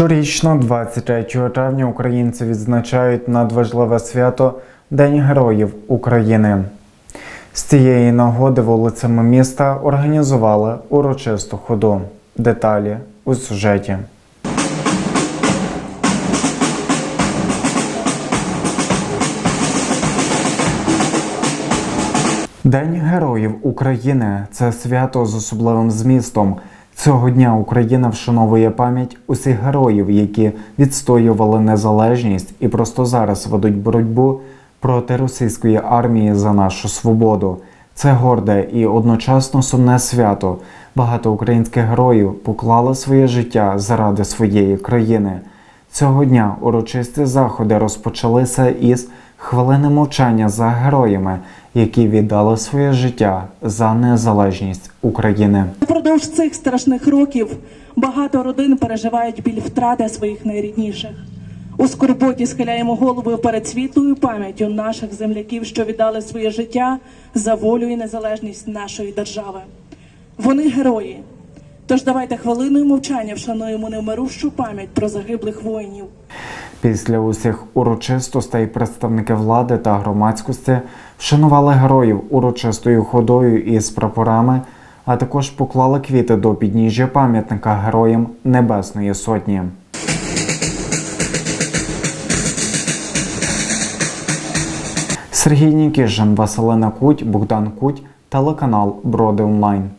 Щорічно, 23 травня, українці відзначають надважливе свято День Героїв України. З цієї нагоди вулицями міста організували урочисту ходу. Деталі у сюжеті. День Героїв України це свято з особливим змістом. Цього дня Україна вшановує пам'ять усіх героїв, які відстоювали незалежність і просто зараз ведуть боротьбу проти російської армії за нашу свободу. Це горде і одночасно сумне свято. Багато українських героїв поклали своє життя заради своєї країни. Цього дня урочисті заходи розпочалися із хвилини мовчання за героями, які віддали своє життя за незалежність України. Впродовж цих страшних років багато родин переживають біль втрати своїх найрідніших. У скорботі схиляємо голови перед світлою пам'яттю наших земляків, що віддали своє життя за волю і незалежність нашої держави. Вони герої. Тож давайте хвилиною мовчання вшануємо невмирущу пам'ять про загиблих воїнів. Після усіх урочистостей представники влади та громадськості вшанували героїв урочистою ходою із прапорами, а також поклали квіти до підніжжя пам'ятника героям Небесної Сотні. Сергій Нікішин, Василина Куть, Богдан Куть, телеканал Броди Онлайн.